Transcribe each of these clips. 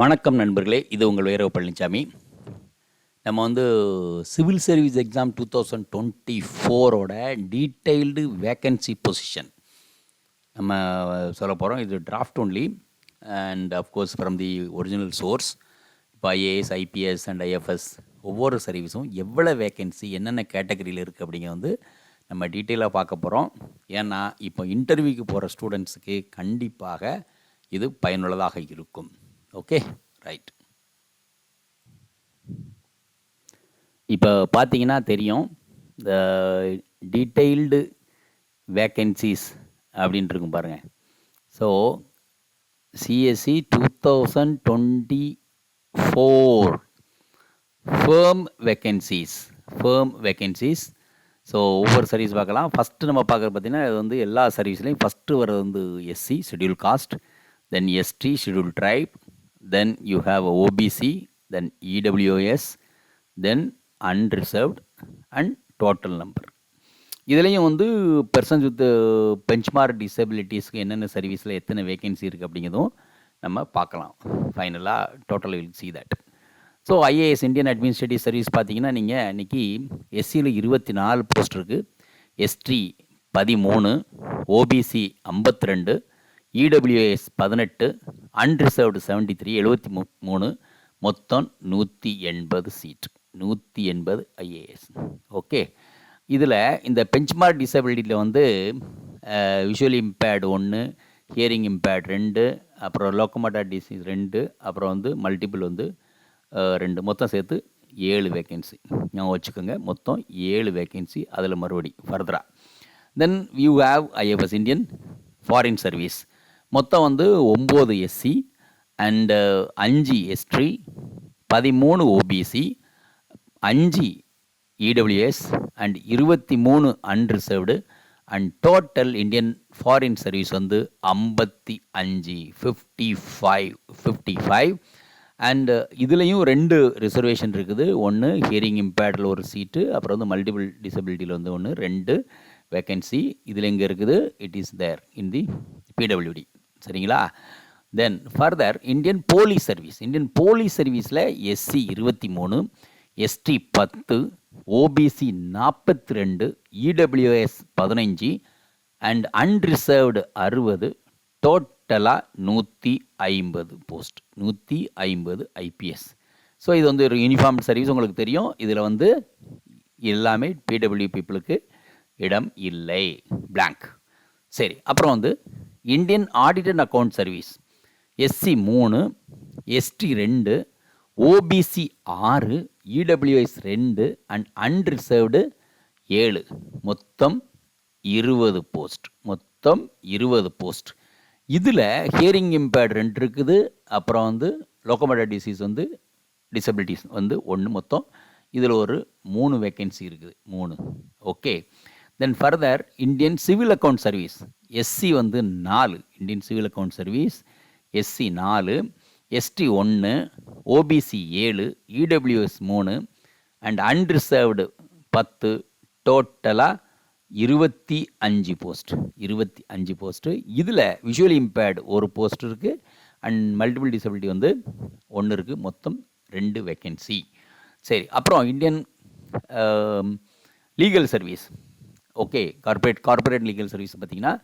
வணக்கம் நண்பர்களே இது உங்கள் வைரவ பழனிசாமி நம்ம வந்து civil service exam two thousand twenty ஃபோரோட டீட்டெயில்டு வேக்கன்சி பொசிஷன். நம்ம சொல்ல போகிறோம் இது draft only and of course from the original source இப்போ ஐஏஎஸ் ஐபிஎஸ் அண்ட் ஐஎஃப்எஸ் ஒவ்வொரு சர்வீஸும் எவ்வளோ வேக்கன்சி என்னென்ன கேட்டகரியில் இருக்குது அப்படிங்க வந்து நம்ம டீட்டெயிலாக பார்க்க போகிறோம் ஏன்னா இப்போ இன்டர்வியூக்கு போகிற ஸ்டூடெண்ட்ஸுக்கு கண்டிப்பாக இது பயனுள்ளதாக இருக்கும். ஓகே ரைட் இப்போ பார்த்தீங்கன்னா தெரியும் இந்த டீட்டெயில்டு வேக்கன்சிஸ் அப்படின்ட்டு இருக்கும் பாருங்கள் so CSC two thousand twenty four firm vacancies firm vacancies so ஒவ்வொரு சர்வீஸ் பார்க்கலாம். ஃபஸ்ட்டு நம்ம பார்க்குறது பார்த்தீங்கன்னா இது வந்து எல்லா சர்வீஸ்லேயும் ஃபஸ்ட்டு வர்றது வந்து SC schedule caste then ST schedule tribe then you have OBC then EWS then unreserved and total number இதுலேயும் வந்து பர்சன்ஸ் வித் பெஞ்ச்மார்க் டிசபிலிட்டிஸ்க்கு என்னென்ன சர்வீஸில் எத்தனை வேகன்சி இருக்குது அப்படிங்கிறதும் நம்ம பார்க்கலாம். ஃபைனலாக total will see that so IAS Indian administrative service பார்த்தீங்கன்னா நீங்கள் இன்றைக்கி எஸ்சியில் இருபத்தி நாலு போஸ்ட் இருக்குது எஸ்டி பதிமூணு ஓபிசி ஐம்பத்தி ரெண்டு இடபிள்யூஎஸ் பதினெட்டு அன்ரிசர்வ்டு செவன்டி த்ரீ எழுபத்தி மூ மூணு மொத்தம் நூற்றி எண்பது சீட் நூற்றி எண்பது ஐஏஎஸ் ஓகே இதில் இந்த பெஞ்ச்மார்க் டிசபிலிட்டியில் வந்து விஷுவல் இம்பேர்டு ஒன்று ஹியரிங் இம்பேர்ட் ரெண்டு அப்புறம் லோக்கமோட்டா டிசீஸ் ரெண்டு அப்புறம் வந்து மல்டிபிள் வந்து ரெண்டு. மொத்தம் சேர்த்து ஏழு வேக்கன்சி ஞாபகம் வச்சுக்கோங்க மொத்தம் ஏழு வேக்கன்சி அதில் மறுபடி ஃபர்தராக then you have IFS Indian foreign service மொத்தம் வந்து ஒம்பது எஸ்சி அண்டு uh, அஞ்சு எஸ்ட்ரி பதிமூணு ஓபிசி அஞ்சு இடபிள்யூஎஸ் அண்ட் இருபத்தி மூணு unreserved and total Indian foreign service வந்து ஐம்பத்தி அஞ்சு fifty five fifty five and இதுலேயும் ரெண்டு ரிசர்வேஷன் இருக்குது. ஒன்று ஹியரிங் இம்பேர்டில் ஒரு சீட்டு அப்புறம் வந்து மல்டிபிள் டிசபிலிட்டியில் வந்து ஒன்று ரெண்டு வேக்கன்சி இதில் எங்கே இருக்குது? It is there in the PWD சரிங்களா? Then further Indian police service Indian police சர்வீஸில் எஸ்சி இருபத்தி மூணு எஸ்டி பத்து ஓபிசி நாற்பத்தி ரெண்டு இடபிள்யூஎஸ் பதினஞ்சு அண்ட் அன்ரிசர்வ்டு அறுபது டோட்டலாக நூற்றி ஐம்பது போஸ்ட் நூற்றி ஐம்பது ஐபிஎஸ் ஸோ இது வந்து ஒரு யூனிஃபார்ம் சர்வீஸ் உங்களுக்கு தெரியும். இதில் வந்து எல்லாமே பிடபிள்யூ பீப்புளுக்கு இடம் இல்லை. பிளாங்க் சரி அப்புறம் வந்து Indian audit and account service SC மூணு எஸ்டி ரெண்டு ஓபிசி ஆறு இடபிள்யூஎஸ் ரெண்டு அண்ட் அன்ரிசர்வ்டு ஏழு மொத்தம் இருபது போஸ்ட் மொத்தம் இருபது போஸ்ட் இதில் ஹியரிங் இம்பேர்ட் ரெண்டு இருக்குது. அப்புறம் வந்து லோக்கோமோட்டர் டிசீஸ் வந்து டிசபிலிட்டிஸ் வந்து ஒன்று மொத்தம். இதில் ஒரு மூணு வேக்கன்சி இருக்குது. மூணு. Okay then further Indian civil account service SC வந்து நாலு Indian civil account service SC நாலு எஸ்டி ஒன்று ஓபிசி ஏழு இடபிள்யூஎஸ் மூணு அண்ட் அன்ரிசர்வ்டு பத்து டோட்டலாக இருபத்தி அஞ்சு போஸ்ட் இருபத்தி அஞ்சு போஸ்ட்டு இதில் விஷுவலி இம்பேர்டு ஒரு போஸ்ட் இருக்குது அண்ட் மல்டிபிள் டிசபிலிட்டி வந்து ஒன்று இருக்குது மொத்தம் ரெண்டு வேக்கன்சி சரி அப்புறம் Indian legal service okay corporate corporate legal service பார்த்தீங்கன்னா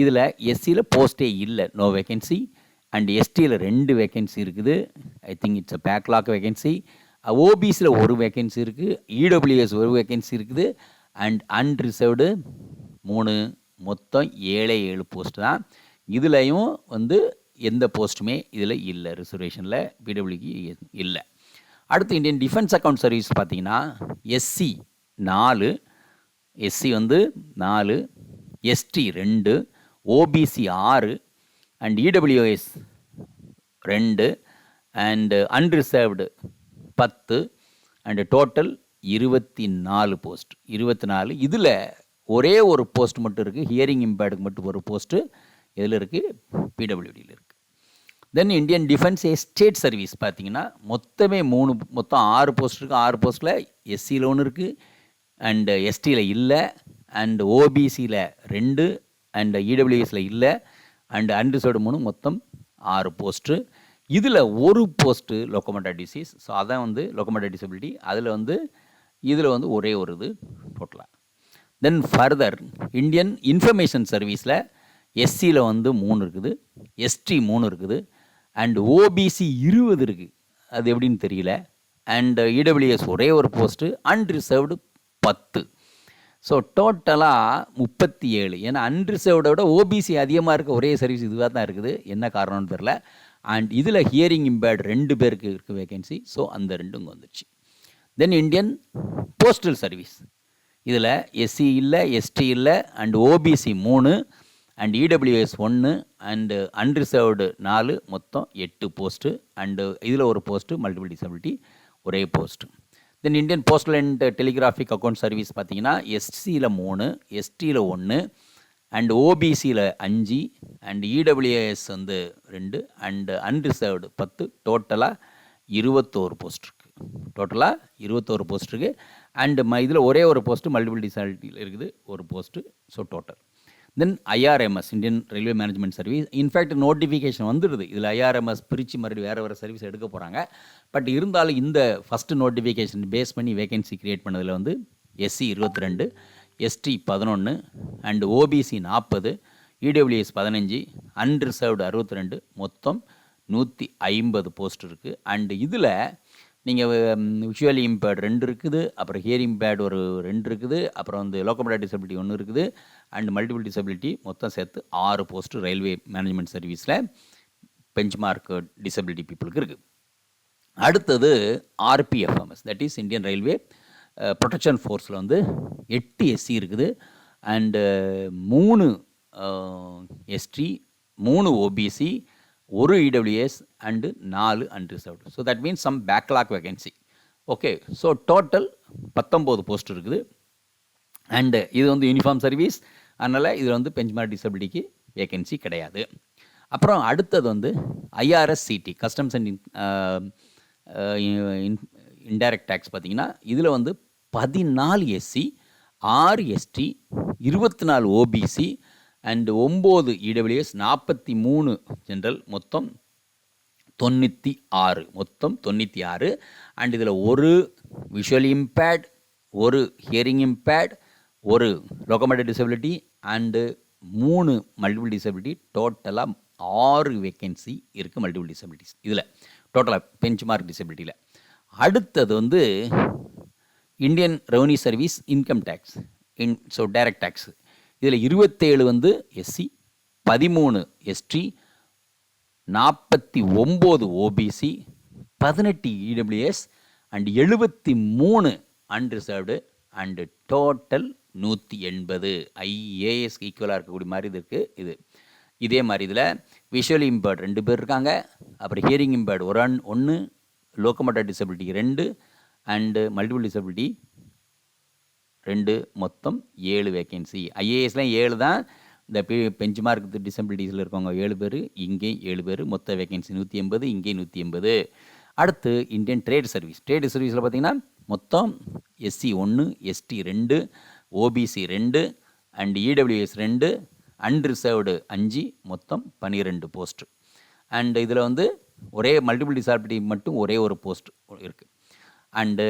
இதில் எஸ்சியில் போஸ்ட்டே இல்லை. நோ வேகன்சி அண்ட் எஸ்டியில் ரெண்டு வேகன்சி இருக்குது. I think it's a backlog vacancy ஓபிசியில் ஒரு வேகன்சி இருக்குது இடபிள்யூஎஸ் ஒரு வேகன்சி இருக்குது. அண்ட் அன்ரிசர்வ்டு மூணு மொத்தம் ஏழே ஏழு போஸ்ட் தான். இதுலேயும் வந்து எந்த போஸ்ட்டுமே இதில் இல்லை. ரிசர்வேஷனில் பிடபிள்யூக்கு இல்லை. அடுத்து இந்தியன் டிஃபென்ஸ் அக்கௌண்ட் சர்வீஸ் பார்த்தீங்கன்னா எஸ்சி நாலு எஸ்சி வந்து நாலு எஸ்டி ரெண்டு ஓபிசி ஆறு அண்ட் இடபிள்யூஎஸ் ரெண்டு அண்டு அன்ரிசர்வ்டு பத்து அண்டு டோட்டல் இருபத்தி நாலு போஸ்ட் இருபத்தி நாலு இதில் ஒரே ஒரு போஸ்ட் மட்டும் இருக்குது ஹியரிங் இம்பேர்டுக்கு மட்டும் ஒரு போஸ்ட்டு இதில் இருக்குது பிடபிள்யூடியில் இருக்குது then Indian defence estate service பார்த்தீங்கன்னா மொத்தமே மூணு மொத்தம் ஆறு போஸ்ட் இருக்குது ஆறு போஸ்ட்டில் எஸ்சியில் ஒன்று இருக்குது அண்டு எஸ்டியில் இல்லை அண்டு ஓபிசியில் ரெண்டு அண்டு இடபிள்யூஎஸில் இல்லை அண்டு அன்ரிசர்வ்டு மூணு மொத்தம் ஆறு போஸ்ட்டு இதில் ஒரு போஸ்ட்டு லோக்கோமோட்டா டிசீஸ் ஸோ அதான் வந்து லோக்கோமோட்டா டிசபிலிட்டி அதில் வந்து இதில் வந்து ஒரே ஒரு இது டோட்டலாக தென் ஃபர்தர் இந்தியன் இன்ஃபர்மேஷன் சர்வீஸில் எஸ்சியில் வந்து மூணு இருக்குது எஸ்டி மூணு இருக்குது அண்ட் ஓபிசி இருபது இருக்குது அது எப்படின்னு தெரியல. அண்டு இடபிள்யூஎஸ் ஒரே ஒரு போஸ்ட்டு அன்ரிசர்வ்டு பத்து. ஸோ டோட்டலாக முப்பத்தி ஏழு. ஏன்னா அன்ரிசர்வ்டை விட ஓபிசி அதிகமாக இருக்க ஒரே சர்வீஸ் இதுவாக தான் இருக்குது. என்ன காரணம்னு தெரில அண்ட் இதில் ஹியரிங் இம்பேர்டு ரெண்டு பேருக்கு இருக்குது வேகன்சி ஸோ அந்த ரெண்டும் இங்கே வந்துடுச்சு தென் இந்தியன் போஸ்டல் சர்வீஸ் இதில் எஸ்சி இல்லை எஸ்டி இல்லை அண்ட் ஓபிசி மூணு அண்ட் இடபிள்யூஎஸ் ஒன்று அண்டு அன்ரிசர்வ்டு நாலு மொத்தம் எட்டு போஸ்ட்டு அண்டு இதில் ஒரு போஸ்ட்டு மல்டிபிள் டிசபிலிட்டி ஒரே post then Indian postal and telegraphic account service பார்த்தீங்கன்னா எஸ்சியில் மூணு எஸ்டியில் ஒன்று அண்ட் ஓபிசியில் அஞ்சு அண்ட் இடபிள்யூஎஸ் வந்து ரெண்டு அண்டு அன்ரிசர்வ்டு பத்து டோட்டலாக இருபத்தோரு போஸ்ட் இருக்குது டோட்டலாக இருபத்தோரு போஸ்ட் இருக்குது அண்டு ம இதில் ஒரே ஒரு போஸ்ட்டு மல்டிபிள் டிசாலிட்டியில் இருக்குது. ஒரு post so total then IRMS Indian railway management service in fact notification வந்துடுது இதில் ஐஆர்எம்எஸ் பிரித்து மறுபடியும் வேறு வேறு சர்வீஸ் எடுக்க போகிறாங்க பட் இருந்தாலும் இந்த ஃபஸ்ட்டு நோட்டிஃபிகேஷன் பேஸ் பண்ணி வேகன்சி க்ரியேட் பண்ணதில் வந்து எஸ்சி இருபத்தி ரெண்டு எஸ்டி பதினொன்று அண்டு ஓபிசி நாற்பது இடபிள்யூஎஸ் பதினஞ்சு அன்ரிசர்வ்டு அறுபத்தி ரெண்டு மொத்தம் நூற்றி ஐம்பது போஸ்ட் இருக்குது அண்டு இதில் நீங்கள் விஷுவலி இம்பேர்டு ரெண்டு இருக்குது அப்புறம் ஹியரிங் பேட் ஒரு ரெண்டு இருக்குது அப்புறம் வந்து லோக்கோமோட்டிவ் டிசபிலிட்டி ஒன்று இருக்குது அண்ட் மல்டிபிள் டிசபிலிட்டி மொத்தம் சேர்த்து ஆறு போஸ்ட்டு ரயில்வே மேனேஜ்மெண்ட் சர்வீஸில் பெஞ்ச் மார்க் டிசபிலிட்டி பீப்புளுக்கு இருக்குது அடுத்தது RPFMS that is Indian railway protection ஃபோர்ஸில் வந்து எட்டு எஸ்சி இருக்குது அண்டு மூணு எஸ்டி மூணு ஓபிசி ஒரு இடபிள்யூஎஸ் அண்டு நாலு unreserved so that means some backlog vacancy okay so total பத்தொம்போது போஸ்ட் இருக்குது. அண்டு இது வந்து யூனிஃபார்ம் சர்வீஸ் அதனால் இதில் வந்து பெஞ்ச்மார்க் டிசபிலிட்டிக்கு வேகன்சி கிடையாது. அப்புறம் அடுத்தது வந்து IRS CD customs and indirect tax பார்த்தீங்கன்னா இதில் வந்து பதினாலு எஸ்சி ஆறு எஸ்டி இருபத்தி நாலு ஓபிசி அண்டு ஒம்பது இடபிள்யூஎஸ் நாற்பத்தி மூணு ஜென்ரல் மொத்தம் தொண்ணூற்றி ஆறு மொத்தம் தொண்ணூற்றி ஆறு. அண்ட் இதில் ஒரு விஷுவல் இம்பேட் ஒரு ஹியரிங் இம்பேட் ஒரு லோக்கோமோட்டிவ் டிசபிலிட்டி அண்டு மூணு மல்டிபிள் டிசபிலிட்டி டோட்டலாக ஆறு வேக்கன்சி இருக்குது மல்டிபிள் டிசபிலிட்டிஸ் இதில் டோட்டலாக பெஞ்ச் மார்க் டிசபிலிட்டியில் அடுத்தது வந்து Indian revenue service income tax in so direct tax இதில் இருபத்தேழு வந்து எஸ்சி பதிமூணு எஸ்டி நாற்பத்தி ஒம்பது ஓபிசி பதினெட்டு இடபிள்யூஎஸ் அண்ட் எழுபத்தி மூணு அன்ரிசர்வ்டு அண்டு டோட்டல் நூற்றி எண்பது. ஐஏஎஸ் ஈக்குவலாக இருக்கக்கூடிய மாதிரி இது இருக்குது இது. இதே மாதிரி இதில் விஷுவல் இம்பேர்ட் ரெண்டு பேர் இருக்காங்க. அப்புறம் ஹியரிங் இம்பேர்ட் ஒரு அன் ஒன்று லோக்கமோட்டர் டிசபிலிட்டி ரெண்டு அண்டு மல்டிபிள் டிசபிலிட்டி ரெண்டு மொத்தம் ஏழு வேக்கன்சி ஐஏஎஸ்லாம் ஏழு தான். இந்த பெ பெஞ்ச் மார்க் டிசபிலிட்டிஸில் இருக்கவங்க ஏழு பேர் இங்கேயும் ஏழு பேர் மொத்த வேக்கன்சி நூற்றி எண்பது இங்கேயும் நூற்றி எண்பது. அடுத்து இந்தியன் ட்ரேட் சர்வீஸ் ட்ரேட் சர்வீஸில் பார்த்தீங்கன்னா மொத்தம் எஸ்சி ஒன்று எஸ்டி ரெண்டு ஓபிசி ரெண்டு அண்ட் இடபிள்யூஎஸ் ரெண்டு அன்ரிசர்வ்டு அஞ்சு மொத்தம் பன்னிரெண்டு போஸ்ட்டு அண்ட் இதில் வந்து ஒரே மல்டிபிள் டிசாபிலிட்டி மட்டும் ஒரே ஒரு போஸ்ட் இருக்குது and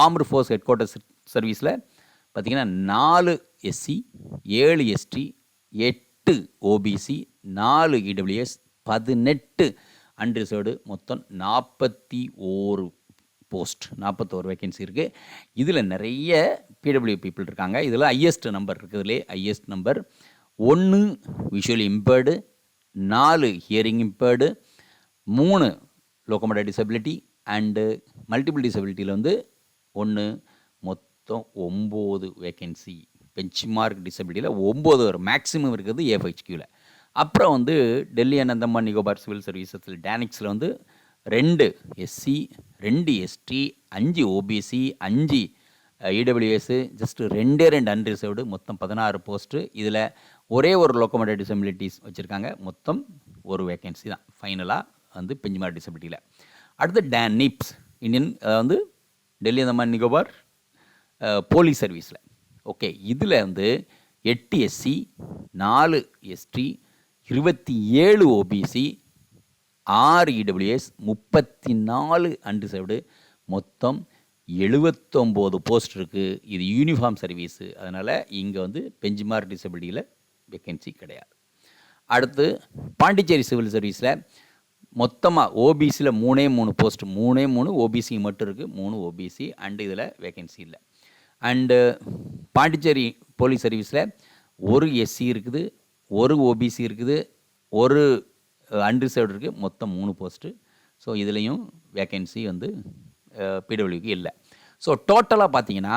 armed force headquarters சர்வீஸில் பார்த்திங்கன்னா நாலு எஸ்சி ஏழு எஸ்டி எட்டு ஓபிசி நாலு இடபிள்யூஎஸ் பதினெட்டு அன்ரிசர்வ்டு மொத்தம் நாற்பத்தி ஓரு போஸ்ட் நாற்பத்தோரு வேக்கன்சி இருக்குது இதில் நிறைய பிடபிள்யூ பீப்புள் இருக்காங்க. இதில் ஹையஸ்ட் நம்பர் இருக்குதுலே ஹையஸ்ட் நம்பர் ஒன்று விஷுவலி இம்பேர்டு நாலு ஹியரிங் இம்பேர்டு மூணு லோக்கமோட டிசபிலிட்டி அண்டு மல்டிபிள் டிசபிலிட்டியில் வந்து ஒன்று மொத்தம் ஒம்பது வேக்கன்சி பெஞ்ச் மார்க் டிசபிலிட்டியில் ஒம்பது வரும். மேக்ஸிமம் இருக்குது ஏஃப்ஹெச்கியூவில் அப்புறம் வந்து டெல்லி அனந்தம்மா அந்தமான் நிகோபார் சிவில் சர்வீசஸில் டேனிக்ஸில் வந்து ரெண்டு எஸ்சி ரெண்டு எஸ்டி அஞ்சு ஓபிசி அஞ்சு இடபிள்யூஎஸ்ஸு ஜஸ்ட்டு ரெண்டே ரெண்டு அன்ரிசர்வ்டு மொத்தம் பதினாறு போஸ்ட்டு இதில் ஒரே ஒரு லோக்கோமோட்டிவ் டிசபிலிட்டிஸ் வச்சுருக்காங்க. மொத்தம் ஒரு வேக்கன்சி தான். ஃபைனலாக வந்து பெஞ்ச்மார்க் டிசபிலிட்டியில் அடுத்து டேன் நிப்ஸ் இந்தியன் வந்து டெல்லி அந்தமான் நிகோபார் போலீஸ் சர்வீஸில். ஓகே இதில் வந்து எட்டு எஸ்சி நாலு எஸ்டி இருபத்தி ஏழு ஓபிசி ஆறு இடபிள்யூஎஸ் முப்பத்தி நாலு அன்ரிசர்வ்டு மொத்தம் எழுபத்தொம்போது போஸ்ட் இருக்குது இது யூனிஃபார்ம் சர்வீஸு. அதனால் இங்கே வந்து பெஞ்சுமார்க் டிசபிலிட்டியில் வேக்கன்சி கிடையாது. அடுத்து பாண்டிச்சேரி சிவில் சர்வீஸில் மொத்தமாக ஓபிசியில் மூணே மூணு போஸ்ட் மூணே மூணு ஓபிசி மட்டும் இருக்குது மூணு ஓபிசி அண்டு இதில் வேக்கன்சி இல்லை. அண்டு பாண்டிச்சேரி போலீஸ் சர்வீஸில் ஒரு எஸ்சி இருக்குது ஒரு ஓபிசி இருக்குது ஒரு அன்ரிசர்வ்டு இருக்குது மொத்தம் மூணு போஸ்ட்டு. ஸோ இதுலேயும் வேக்கன்சி வந்து பிடபிள்யூக்கு இல்லை. ஸோ டோட்டலாக பார்த்தீங்கன்னா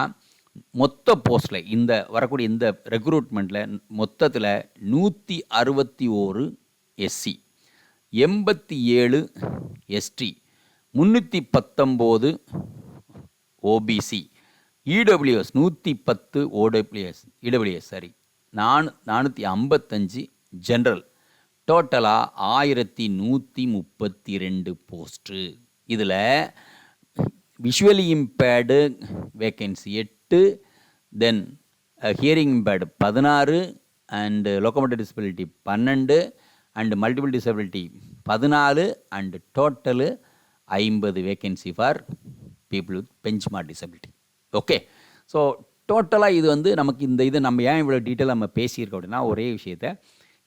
மொத்த போஸ்ட்டில் இந்த வரக்கூடிய இந்த ரெக்ரூட்மெண்ட்டில் மொத்தத்தில் நூற்றி அறுபத்தி ஓரு எஸ்சி எண்பத்தி ஏழு எஸ்டி முந்நூற்றி பத்தொம்போது ஓபிசி இடபிள்யூஎஸ் நூற்றி பத்து ஓடபிள்யூஎஸ் இடபிள்யூஎஸ் சாரி நானு நானூற்றி ஐம்பத்தஞ்சு ஜென்ரல் டோட்டலாக ஆயிரத்தி நூற்றி முப்பத்தி ரெண்டு போஸ்ட்டு இதில் விஷுவலி இம்பேர்டு வேக்கன்சி எட்டு தென் ஹியரிங் இம்பேர்டு பதினாறு அண்டு லோக்கோமோட்டிவ் டிசபிலிட்டி பன்னெண்டு அண்டு மல்டிபிள் டிசபிலிட்டி பதினாலு அண்டு டோட்டலு ஐம்பது vacancy for people with benchmark disability okay so டோட்டலாக இது வந்து நமக்கு இந்த இது நம்ம ஏன் இவ்வளோ டீட்டெயில் நம்ம பேசியிருக்கோம் அப்படின்னா ஒரே விஷயத்த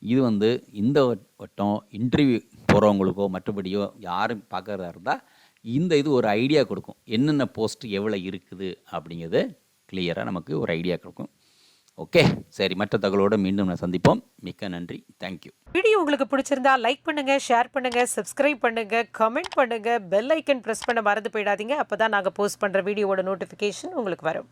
இது வந்து இந்த வட்டம் இன்டர்வியூ போகிறவங்களுக்கோ மற்றபடியோ யாரும் பார்க்குறதா இருந்தால் இந்த இது ஒரு ஐடியா கொடுக்கும். என்னென்ன போஸ்ட் எவ்வளோ இருக்குது அப்படிங்கிறது கிளியராக நமக்கு ஒரு ஐடியா கொடுக்கும். ஓகே சரி மற்ற தகவலோடு மீண்டும் நான் சந்திப்போம். மிக்க நன்றி. தேங்க்யூ வீடியோ உங்களுக்கு பிடிச்சிருந்தா லைக் பண்ணுங்க ஷேர் பண்ணுங்க சப்ஸ்கிரைப் பண்ணுங்க கமெண்ட் பண்ணுங்க பெல் ஐக்கன் ப்ரெஸ் பண்ண மறந்து போயிடாதீங்க. அப்போதான் நாங்க போஸ்ட் பண்ற வீடியோவோட நோட்டிஃபிகேஷன் உங்களுக்கு வரும்.